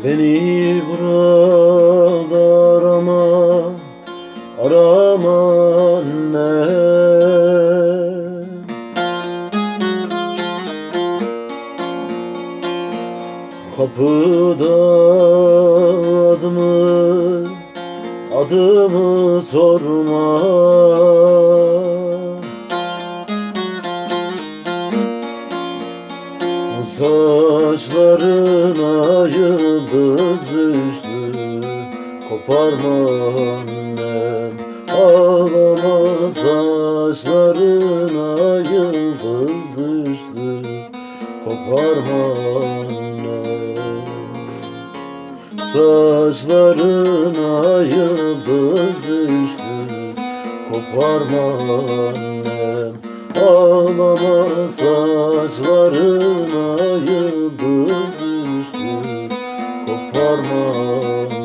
Beni burada arama, arama annem Kapıda adımı, adımı sorma. O saçlarına yıldız düştü Koparma annem Ağlama saçlarına yıldız düştü Koparma annem Saçlarına yıldız düştü Koparma annem Ağlama saçlarına yıldız düştü Koparma annem